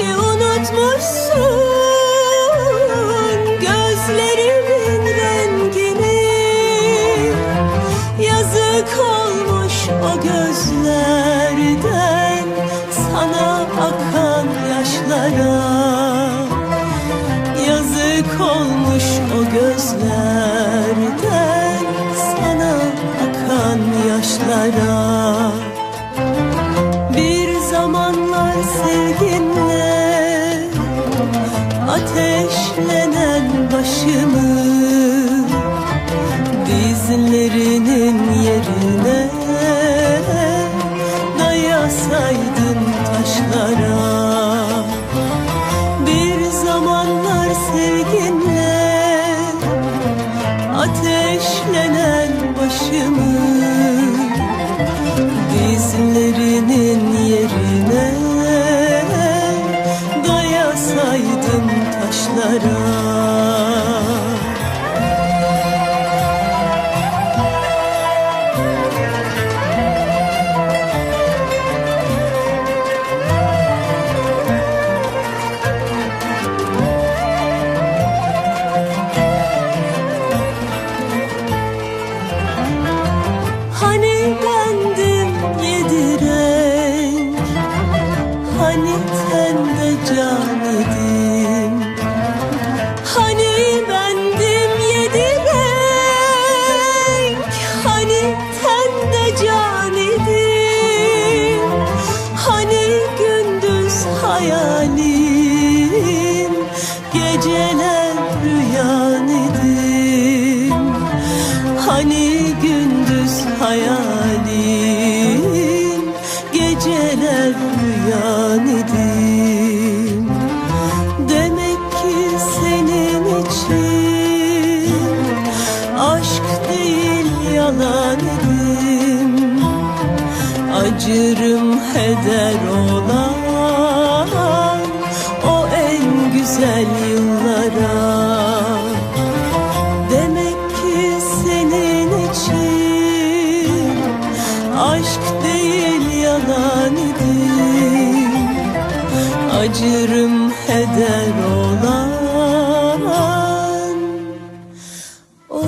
ki unutmuşsun gözlerimin rengini. Yazık olmuş o gözlerden sana akan yaşlara. Yazık olmuş o gözlerden sana akan yaşlara. Bir zamanlar sevgin Ateşlenen başımı Dizlerinin yerine Dayasaydın taşlara. Bir zamanlar sevginle Ateşlenen başımı Hani bendim yedi renk? Hani Hani bendim yedi Hani tende can idim Hani gündüz hayalim Geceler rüyan Hani gündüz hayalim Acırım heder olan O en güzel yıllara. Demek ki senin için Aşk değil yalan idim Acırım heder olan O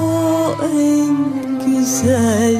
en güzel